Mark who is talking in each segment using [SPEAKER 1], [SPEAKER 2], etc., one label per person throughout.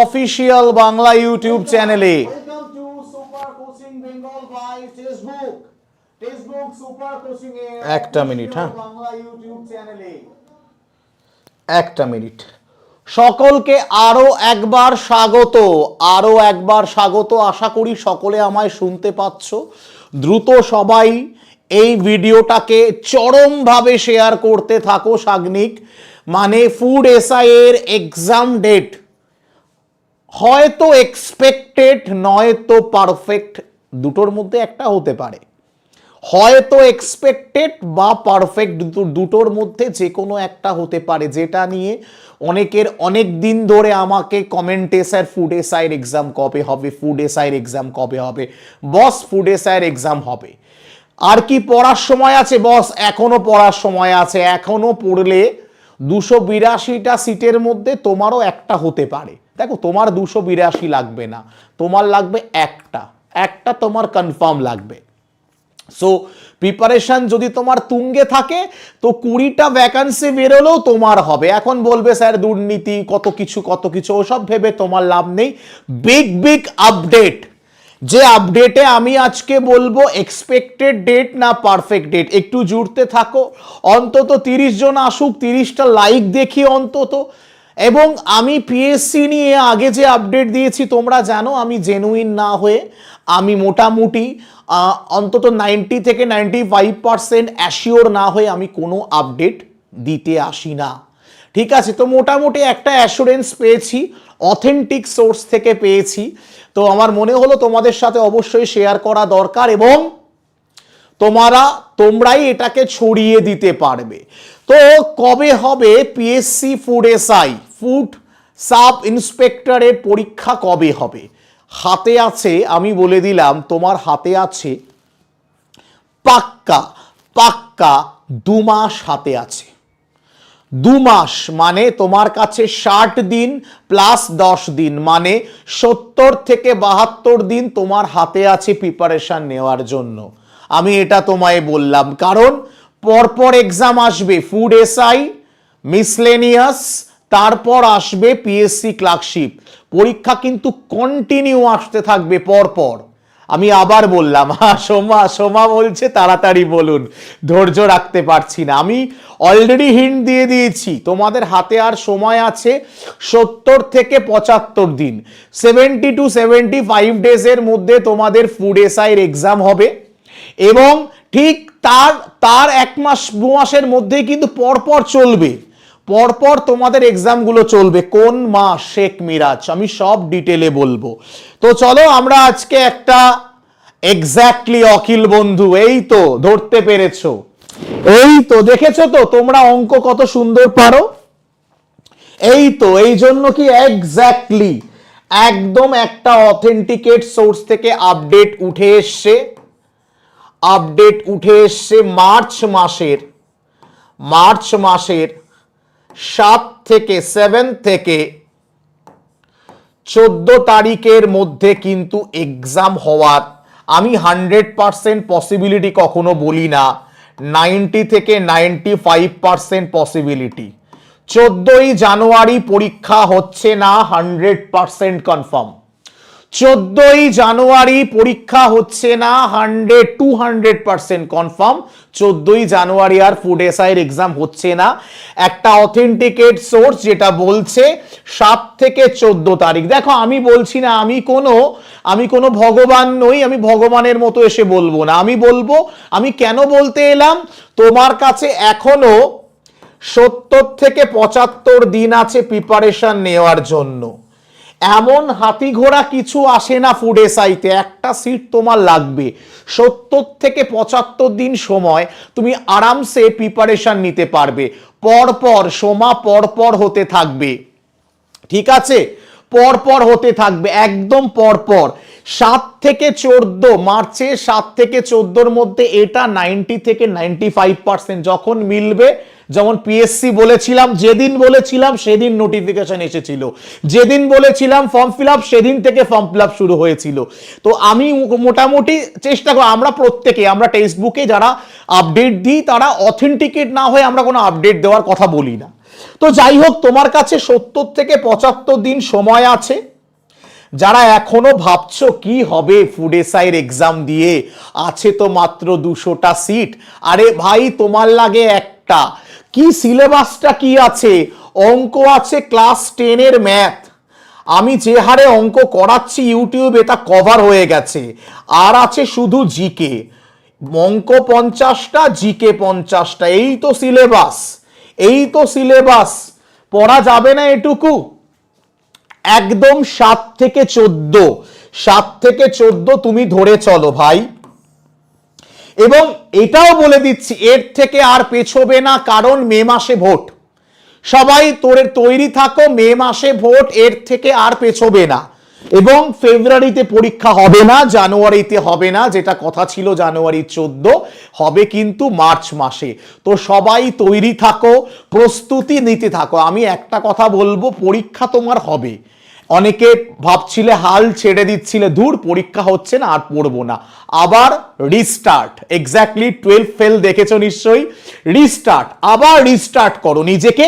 [SPEAKER 1] Official চ্যানেলে
[SPEAKER 2] welcome to super coaching Bengal by Facebook Facebook super coaching এর
[SPEAKER 1] হ্যাঁ।
[SPEAKER 2] Bangla YouTube চ্যানেলে
[SPEAKER 1] একটা মিনিট হ্যাঁ। একটা মিনিট সকলকে আরও একবার স্বাগত। আরও একবার স্বাগত। আশা করি সকলে আমায় শুনতে পাচ্ছ। দ্রুত সবাই এই ভিডিওটাকে চরমভাবে শেয়ার করতে থাকো, সাগ্নিক। মানে ফুড এসআই এর এক্সাম ডেট হয়তো এক্সপেক্টেড নয়তো পারফেক্ট দুটোর মধ্যে একটা হতে পারে। হয়তো এক্সপেক্টেড বা পারফেক্ট দুটোর মধ্যে যে কোনো একটা হতে পারে, যেটা নিয়ে অনেকের অনেক দিন ধরে আমাকে কমেন্টে স্যার ফুড এসআইয়ের এক্সাম কবে হবে? ফুড এসআইয়ের এক্সাম কবে হবে? বস ফুড এসআইয়ের এক্সাম হবে। আর কি পড়ার সময় আছে, বস? এখনও পড়ার সময় আছে। এখনও পড়লে দুশো বিরাশিটা সিটের মধ্যে তোমারও একটা হতে পারে। দেখো, তোমার দুশো বিরাশি লাগবে না। তোমার লাগবে একটা। একটা তোমার কনফার্ম লাগবে। সো প্রিপারেশন যদি তোমার তুঙ্গে থাকে, তো কুড়িটা ভ্যাকান্সি বেরোলেও তোমার হবে। এখন বলবে, স্যার, দুর্নীতি, কত কিছু কত কিছু, ওসব ভেবে তোমার লাভ নেই। বিগ বিগ আপডেট যে আপডেটে আমি আজকে বলব এক্সপেক্টেড ডেট না পারফেক্ট ডেট একটু জুড়তে থাকো। অন্তত তিরিশ জন আসুক, তিরিশটা লাইক দেখি অন্তত। এবং আমি পিএসসি নিয়ে আগে যে আপডেট দিয়েছি, তোমরা জানো আমি জেনুইন না হয়ে, আমি মোটামুটি অন্তত নাইনটি থেকে নাইনটি ফাইভ পার্সেন্ট অ্যাসিওর না হয়ে আমি কোনো আপডেট দিতে আসি না। ঠিক আছে, তো মোটামুটি একটা অ্যাসুরেন্স পেয়েছি অথেন্টিক সোর্স থেকে পেয়েছি। তো আমার মনে হলো তোমাদের সাথে অবশ্যই শেয়ার করা দরকার এবং তোমরা, তোমরাই এটাকে ছড়িয়ে দিতে পারবে। তো কবে হবে PSC food SI food sub ইন্সপেক্টরের পরীক্ষা কবে হবে? হাতে আছে, আমি বলে দিলাম, তোমার হাতে আছে, পাক্কা পাক্কা দু মাস হাতে আছে। দু মাস মানে তোমার কাছে ষাট দিন প্লাস দশ দিন মানে সত্তর থেকে বাহাত্তর দিন তোমার হাতে আছে প্রিপারেশন নেওয়ার জন্য। আমি এটা তোমায় বললাম, কারণ পরপর এক্সাম আসবে ফুড এসআই মিসলেনিয়াস তারপর আসবে পিএসসি ক্লার্কশিপ পরীক্ষা কিন্তু কন্টিনিউ আসতে থাকবে পরপর। আমি আবার বললাম হ্যাঁ সোমা সোমা বলছে, তাড়াতাড়ি বলুন, ধৈর্য রাখতে পারছি না। আমি অলরেডি হিন্ট দিয়ে দিয়েছি, তোমাদের হাতে আর সময় আছে সত্তর থেকে পঁচাত্তর দিন। সেভেন্টি টু সেভেন্টি ফাইভ ডেজের মধ্যে তোমাদের ফুড এসআইয়ের এক্সাম হবে এবং ঠিক তার তার এক মাস, দু মাসের মধ্যেই কিন্তু পরপর চলবে। পরপর তোমাদের এক্সামগুলো চলবে। কোন মাস? শেখ মিরাজ। আমি সব ডিটেলে বলব। তো চলো, আমরা আজকে একটা এক্স্যাক্টলি অখিল বন্ধু। এই তো, ধরতে পেরেছ। এই তো, দেখেছ তো, তোমরা অঙ্ক কত সুন্দর পারো? এই তো, এই জন্য কি এক্স্যাক্টলি একদম একটা অথেন্টিকেট সোর্স থেকে আপডেট উঠে এসছে। আপডেট উঠে এসছে মার্চ মাসের। মার্চ মাসের সাত থেকে সেভেন থেকে চোদ্দ তারিখের মধ্যে কিন্তু এক্সাম হওয়ার। আমি হান্ড্রেড পারসেন্ট পসিবিলিটি কখনো বলি না। নাইনটি থেকে নাইনটি ফাইভ পারসেন্ট পসিবিলিটি চোদ্দই জানুয়ারি পরীক্ষা হচ্ছে না হান্ড্রেড পারসেন্ট কনফার্ম চোদ্দই জানুয়ারি পরীক্ষা হচ্ছে না hundred to hundred percent confirm চোদ্দই জানুয়ারি আর ফুড এসআইয়ের এক্সাম হচ্ছে না। একটা অথেন্টিকেট সোর্স যেটা বলছে, সাত থেকে চোদ্দ তারিখ। দেখো, আমি বলছি না, আমি কোনো আমি কোনো ভগবান নই, আমি ভগবানের মতো এসে বলব না। আমি বলব, আমি কেন বলতে এলাম? তোমার কাছে এখনও সত্তর থেকে পঁচাত্তর দিন আছে প্রিপারেশন নেওয়ার জন্য। এমন হাতি ঘোড়া কিছু আসে না ফুড এসআইতে একটা সিট তোমার লাগবে। সত্তর থেকে পঁচাত্তর দিন সময় তুমি আরামসে প্রিপারেশন নিতে পারবে। পরপর, সোমা পরপর হতে থাকবে। ঠিক আছে? পরপর হতে থাকবে, একদম পরপর। সাত থেকে চোদ্দ মার্চে সাত থেকে চোদ্দোর মধ্যে এটা নাইনটি থেকে নাইনটি ফাইভ পার্সেন্ট যখন মিলবে যেমন পিএসসি বলেছিলাম, যেদিন বলেছিলাম সেদিন নোটিফিকেশন এসেছিল। যেদিন বলেছিলাম ফর্ম ফিল আপ সেদিন থেকে ফর্ম ফিল আপ শুরু হয়েছিল। তো আমি মোটামুটি চেষ্টা করি, আমরা প্রত্যেকে, আমরা টেক্সট বুকে যারা আপডেট দিই, তারা অথেন্টিকেট না হয়ে আমরা কোনো আপডেট দেওয়ার কথা বলি না। তো যাই হোক, তোমার কাছে সত্তর থেকে পঁচাত্তর দিন সময় আছে। যারা এখনও ভাবছ কি হবে ফুড এসআইয়ের এক্সাম দিয়ে, আছে তো মাত্র দুশোটা সিট আরে ভাই, তোমার লাগে একটা। কি সিলেবাসটা কি আছে? অঙ্ক আছে ক্লাস টেনের ম্যাথ আমি যে হারে অঙ্ক করাচ্ছি, ইউটিউবে তা কভার হয়ে গেছে। আর আছে শুধু জিকে অঙ্ক পঞ্চাশটা জিকে পঞ্চাশটা। এই তো সিলেবাস। এই তো সিলেবাস। পড়া যাবে না এটুকু। একদম সাত থেকে চোদ্দ। সাত থেকে চোদ্দ তুমি ধরে চলো ভাই। এবং এটাও বলে দিচ্ছি, এর থেকে আর পেছবে না কারণ মে মাসে ভোট। সবাই তোরে তৈরি থাকো, মে মাসে ভোট, এর থেকে আর পেছবে না। এবং ফেব্রুয়ারিতে পরীক্ষা হবে না, জানুয়ারিতে হবে না, যেটা কথা ছিল জানুয়ারি চোদ্দ, হবে কিন্তু মার্চ মাসে। তো সবাই তৈরি থাকো, প্রস্তুতি নিতে থাকো। আমি একটা কথা বলব, পরীক্ষা তোমার হবে। অনেকে ভাবছিলে হাল ছেড়ে দিচ্ছিলে দূর পরীক্ষা হচ্ছে না, আর পড়ব না। আবার রিস্টার্ট এক্স্যাক্টলি টুয়েলভ ফেল দেখেছ নিশ্চয়ই? রিস্টার্ট আবার রিস্টার্ট করো, নিজেকে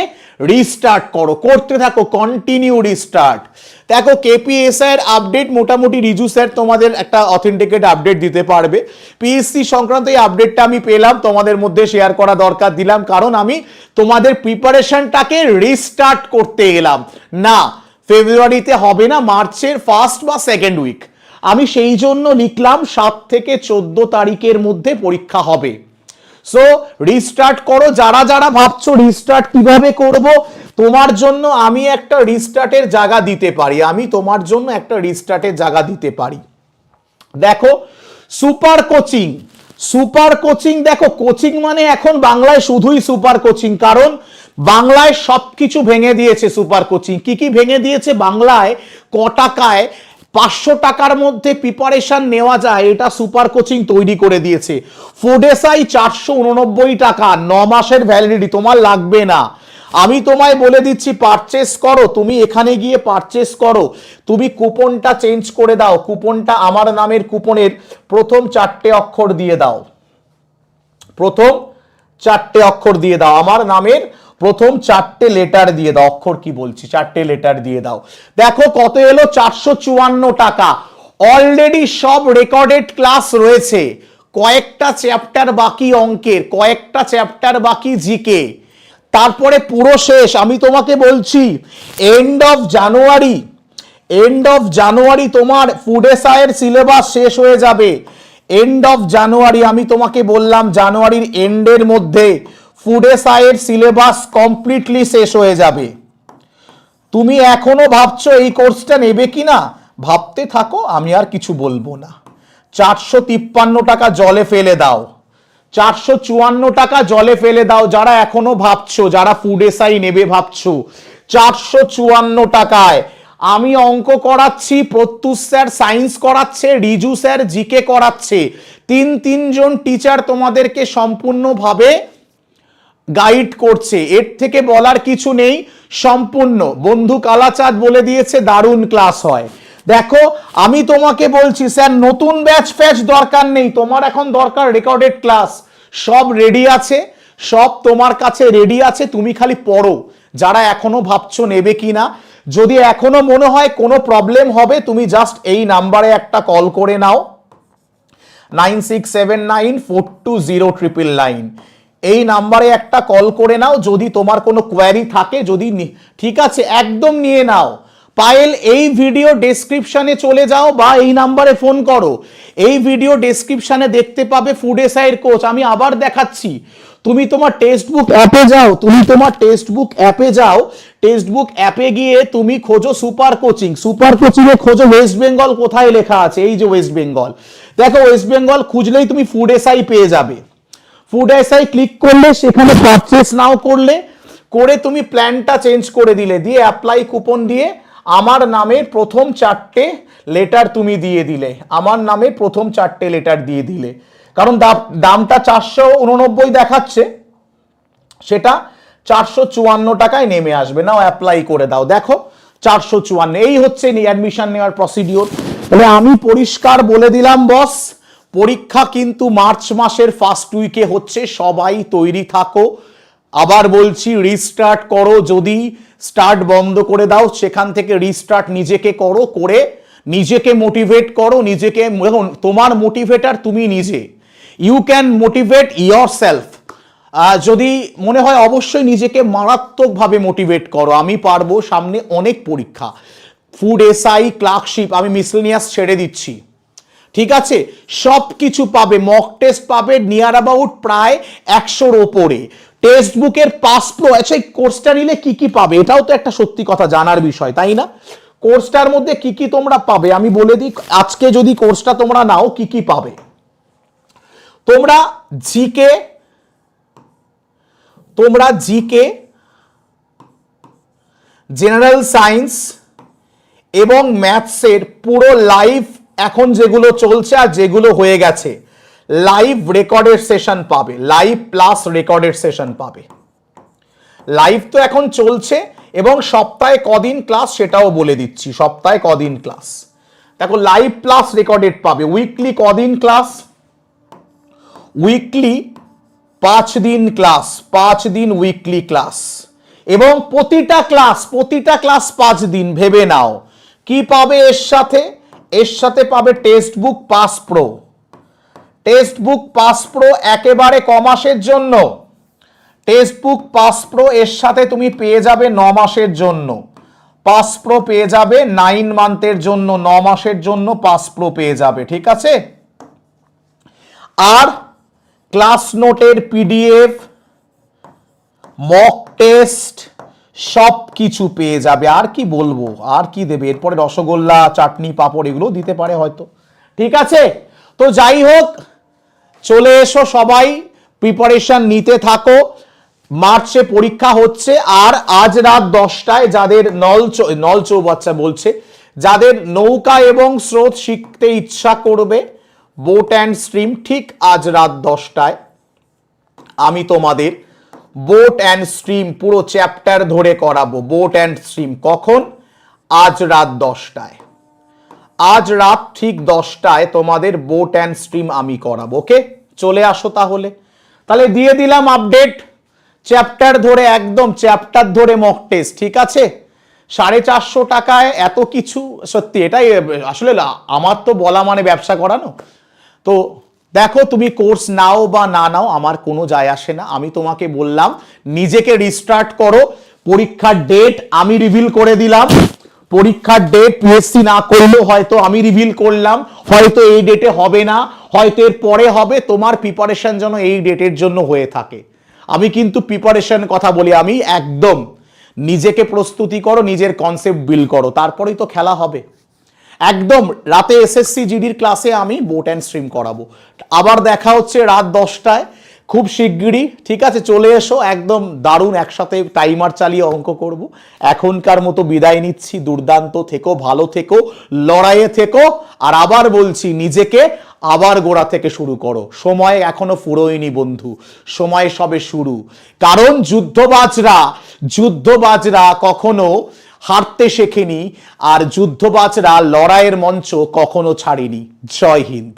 [SPEAKER 1] রিস্টার্ট করো, করতে থাকো কন্টিনিউ রিস্টার্ট দেখো কেপিএসআই এর আপডেট মোটামুটি রিজু স্যার তোমাদের একটা অথেন্টিকেট আপডেট দিতে পারবে। পিএসসি সংক্রান্ত এই আপডেটটা আমি পেলাম, তোমাদের মধ্যে শেয়ার করা দরকার, দিলাম। কারণ আমি তোমাদের প্রিপারেশনটাকে রিস্টার্ট করতে এলাম। না ফেব্রুয়ারিতে হবে না মার্চের ফার্স্ট বা সেকেন্ড উইক আমি সেই জন্য লিখলাম সাত থেকে চোদ্দ তারিখের মধ্যে পরীক্ষা হবে। সো রিস্টার্ট করো, যারা যারা ভাবছ রিস্টার্ট কীভাবে করব, তোমার জন্য আমি একটা রিস্টার্টের জায়গা দিতে পারি। আমি তোমার জন্য একটা রিস্টার্টের জায়গা দিতে পারি। দেখো সুপার কোচিং সুপার কোচিং দেখো কোচিং মানে এখন বাংলায় শুধুই সুপার কোচিং কারণ বাংলায় সব কিছু ভেঙে দিয়েছে সুপার কোচিং কি কি ভেঙে দিয়েছে? বাংলায় ক টাকায় পাঁচশো টাকার মধ্যে প্রিপারেশান নেওয়া যায়, এটা সুপার কোচিং তৈরি করে দিয়েছে। ফোডেসাই চারশো উননব্বই টাকা, ন মাসের ভ্যালিডিটি তোমার লাগবে না। আমি তোমায় বলে দিচ্ছি পারচেস করো। তুমি এখানে গিয়ে পারচেস করো। তুমি কুপনটা চেঞ্জ করে দাও। কুপনটা আমার নামের কুপনের প্রথম চারটে অক্ষর দিয়ে দাও। প্রথম চারটে অক্ষর দিয়ে দাও। আমার নামের প্রথম চারটে লেটার দিয়ে দাও। অক্ষর কি বলছি? চারটে লেটার দিয়ে দাও। দেখো কত এলো? চারশো চুয়ান্ন টাকা। অলরেডি সব রেকর্ডেড ক্লাস রয়েছে। কয়েকটা চ্যাপ্টার বাকি অঙ্কের, কয়েকটা চ্যাপ্টার বাকি জিকে তারপরে পুরো শেষ, আমি তোমাকে বলছি end of January end of January তোমার ফুড এসআইয়ের সিলেবাস শেষ হয়ে যাবে। এন্ড অফ জানুয়ারি আমি তোমাকে বললাম জানুয়ারির এন্ডের মধ্যে ফুড এসআইয়ের সিলেবাস কমপ্লিটলি শেষ হয়ে যাবে। তুমি এখনও ভাবছ এই কোর্সটা নেবে কি না ভাবতে থাকো, আমি আর কিছু বলব না। চারশো তিপ্পান্ন টাকা জলে ফেলে দাও। চারশো চুয়ান্ন টাকা জলে ফেলে দাও যারা এখনও ভাবছ, যারা ফুড এসআই নেবে ভাবছ। চারশো চুয়ান্ন টাকায় আমি অঙ্ক করাচ্ছি প্রত্যুষ স্যার সায়েন্স করাচ্ছে, রিজু স্যার জিকে করাচ্ছে। তিন তিনজন টিচার তোমাদেরকে সম্পূর্ণভাবে গাইড করছে। এর থেকে বলার কিছু নেই, সম্পূর্ণ। বন্ধু কালাচাঁদ বলে দিয়েছে, দারুণ ক্লাস হয়। দেখো, আমি তোমাকে বলছি, স্যার, নতুন ব্যাচ ফ্যাচ দরকার নেই। তোমার এখন দরকার রেকর্ডেড ক্লাস সব রেডি আছে, সব তোমার কাছে রেডি আছে, তুমি খালি পড়ো। যারা এখনও ভাবছ নেবে কি না যদি এখনও মনে হয় কোনো প্রবলেম হবে, তুমি জাস্ট এই নাম্বারে একটা কল করে নাও। Nine six seven nine four two zero triple nine এই নাম্বারে একটা কল করে নাও, যদি তোমার কোনো কোয়ারি থাকে, যদি ঠিক আছে, একদম নিয়ে নাও। পায়েল, এই ভিডিও ডেসক্রিপশানে চলে যাও বা এই নাম্বারে ফোন করো। এই ভিডিও ডেসক্রিপশানে দেখতে পাবে ফুড এসআইয়ের কোচ আমি আবার দেখাচ্ছি। তুমি তোমার টেক্সট বুক অ্যাপে যাও। তুমি তোমার টেক্সট বুক অ্যাপে যাও। টেক্সট বুক অ্যাপে গিয়ে তুমি খোঁজো সুপার কোচিং সুপার কোচিংয়ে খোঁজো ওয়েস্ট বেঙ্গল কোথায় লেখা আছে। এই যে ওয়েস্ট বেঙ্গল দেখো ওয়েস্ট বেঙ্গল খুঁজলেই তুমি ফুড এসআই পেয়ে যাবে। ফুড এসআই ক্লিক করলে, সেখানে পারচেস নাও করলে, করে তুমি প্ল্যানটা চেঞ্জ করে দিলে। দিয়ে অ্যাপ্লাই কুপন দিয়ে আমার নামের প্রথম চারটে লেটার তুমি দিয়ে দিলে। আমার নামে প্রথম চারটে লেটার দিয়ে দিলে। কারণ দাম- দামটা চারশো উননব্বই দেখাচ্ছে। সেটা চারশো চুয়ান্ন টাকায় নেমে আসবে। নাও অ্যাপ্লাই করে দাও। দেখো, চারশো চুয়ান্ন। এই হচ্ছে অ্যাডমিশন নেওয়ার প্রসিডিওর তাহলে আমি পরিষ্কার বলে দিলাম বস পরীক্ষা কিন্তু মার্চ মাসের ফার্স্ট উইকে হচ্ছে। সবাই তৈরি থাকো। আবার বলছি রিস্টার্ট করো যদি স্টার্ট বন্ধ করে দাও, সেখান থেকে রিস্টার্ট নিজেকে করো, করে নিজেকে মোটিভেট করো, নিজেকে তোমার মোটিভেটার তুমি নিজে। You can motivate yourself যদি মনে হয় অবশ্যই নিজেকে মারাত্মকভাবে মোটিভেট করো, আমি পারব সামনে অনেক পরীক্ষা। ফুড এসআই ক্লার্কশিপ আমি মিসলেনিয়াস ছেড়ে দিচ্ছি। ঠিক আছে? সব কিছু পাবে মক টেস্ট পাবে নিয়ার অ্যাবাউট প্রায় একশোর ওপরে। টেক্সট বুকের পাস প্রো আচ্ছা এই কোর্সটা নিলে কি কি পাবে? এটাও তো একটা সত্যি কথা, জানার বিষয়, তাই না? কোর্সটার মধ্যে কি কি তোমরা পাবে? আমি বলে দিই, আজকে যদি কোর্সটা তোমরা নাও, কি কি পাবে? তোমরা জিকে তোমরা জিকে জেনারেল সায়েন্স এবং ম্যাথসের পুরো লাইভ এখন যেগুলো চলছে আর যেগুলো হয়ে গেছে। লাইভ রেকর্ডের সেশন পাবে লাইভ প্লাস রেকর্ডের সেশন পাবে। লাইভ তো এখন চলছে এবং সপ্তাহে কদিন ক্লাস সেটাও বলে দিচ্ছি, সপ্তাহে কদিন ক্লাস দেখো লাইভ প্লাস রেকর্ডেড পাবে উইকলি কদিন ক্লাস উইকলি পাঁচ দিন ক্লাস পাঁচ দিন উইকলি ক্লাস এবং প্রতিটা ক্লাস প্রতিটা ক্লাস পাঁচ দিন, ভেবে নাও। কি পাবে এর সাথে? এর সাথে পাবে text book pass pro text book pass pro একেবারে কমাসের জন্য। টেক্সট বুক পাস প্রো এর সাথে তুমি পেয়ে যাবে ন মাসের জন্য। পাস প্রো পেয়ে যাবে নাইন মান্থের জন্য, ন মাসের জন্য পাস প্রো পেয়ে যাবে, ঠিক আছে? আর ক্লাস নোটের পিডিএফ, মক টেস্ট, সব কিছু পেয়ে যাবে। আর কি বলব? আর কি দেবে? এরপরে রসগোল্লা, চাটনি, পাঁপড় এগুলো দিতে পারে হয়তো। ঠিক আছে? তো যাই হোক চলে এসো সবাই প্রিপারেশন নিতে থাকো। মার্চে পরীক্ষা হচ্ছে আর আজ রাত দশটায় যাদের নল নল চৌবাচ্চা বলছে, যাদের নৌকা এবং স্রোত শিখতে ইচ্ছা করবে বোট অ্যান্ড স্ট্রিম ঠিক আজ রাত দশটায়। আমি তোমাদের বোট অ্যান্ড স্ট্রিম পুরো চ্যাপ্টার ধরে করাবো। বোট অ্যান্ড স্ট্রিম কখন? আজ রাত দশটায়। আজ রাত ঠিক দশটায় তোমাদের বোট অ্যান্ড স্ট্রিম আমি করাবো ওকে চলে আসো তাহলে। তাহলে দিয়ে দিলাম আপডেট চ্যাপ্টার ধরে, একদম চ্যাপ্টার ধরে মক টেস্ট ঠিক আছে? সাড়ে চারশো টাকায় এত কিছু, সত্যি, এটাই, আসলে আমার তো বলা মানে ব্যবসা করানো। তো দেখো তুমি কোর্স নাও বা না নাও, আমার কোনো যায় আসে না। আমি তোমাকে বললাম, নিজেকে রিস্টার্ট করো। পরীক্ষার ডেট আমি রিভিল করে দিলাম। পরীক্ষার ডেট পিএসসি না করলেও হয়তো আমি রিভিল করলাম, হয়তো এই ডেটে হবে না, হয়তো এর পরে হবে, তোমার প্রিপারেশন যেন এই ডেটের জন্য হয়ে থাকে। আমি কিন্তু প্রিপারেশন কথা বলি, আমি একদম নিজেকে প্রস্তুতি করো, নিজের কনসেপ্ট বিল্ড করো, তারপরেই তো খেলা হবে। একদম রাতে এসএসসি জিডির ক্লাসে আমি বোট অ্যান্ড স্ট্রিম করাবো। আবার দেখা হচ্ছে রাত দশটায় খুব শিগগিরই, ঠিক আছে, চলে এসো, একদম দারুণ একসাথে টাইমার চালিয়ে অঙ্ক করব। এখনকার মতো বিদায় নিচ্ছি, দুর্দান্ত থেকো, ভালো থেকো, লড়াইয়ে থেকো, আর আবার বলছি, নিজেকে আবার গোড়া থেকে শুরু করো। সময় এখনও ফুরোয়নি বন্ধু, সময় সবে শুরু। কারণ যুদ্ধবাজরা যুদ্ধবাজরা কখনো হারতে শেখেনি, আর যুদ্ধবাজরা লড়াইয়ের মঞ্চ কখনো ছাড়েনি। জয় হিন্দ।